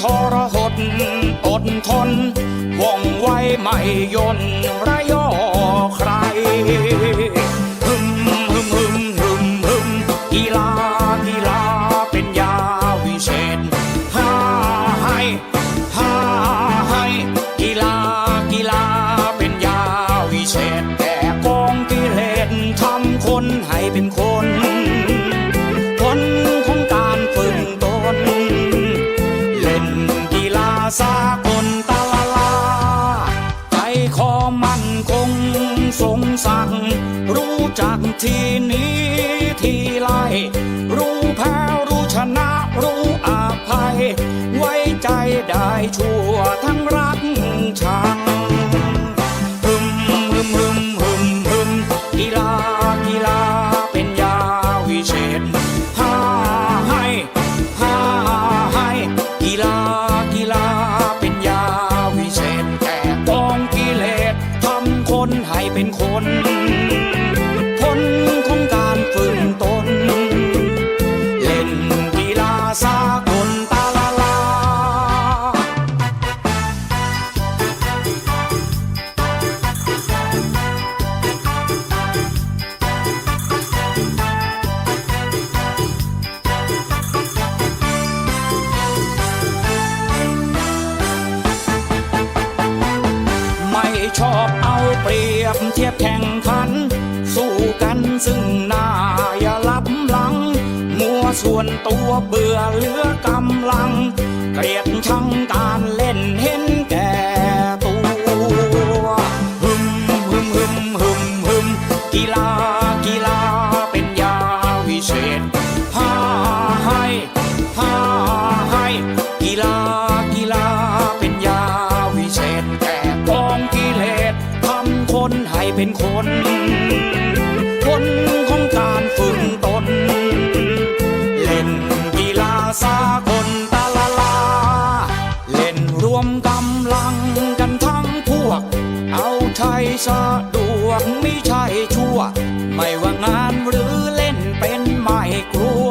ทอระทนว่องไวไม่ยนระยอใครฮึมฮึมฮึมฮึมฮึมกีฬากีฬาเป็นยาวิเศษฮ่าให้ฮ่าให้กีฬากีฬาเป็นยาวิเศษแก่กองกิเลสทำคนให้เป็นคน สงสังรู้จักทีนี้ทีไรรู้แพ้รู้ชนะรู้อาภัย ไว้ใจได้ชั่วทั้งรักชังฮึมฮึมฮึมฮึมฮึมกีฬากีฬาเป็นยาวิเศษฮ่าให้ฮ่าให้กีฬากีฬาเป็นยาวิเศษแก่กองกิเลสทำคนให้เป็นคน เปรียบเทียบแข่งขัน สู้กันซึ่งหน้าอย่าลับหลัง มัวส่วนตัวเบื่อเหลือกำลัง เกลียดชังกัน กำลังกันทั้งพวก เอาใจสะดวกไม่ใช่ชั่ว ไม่ว่างานหรือเล่นเป็นไม่กลัว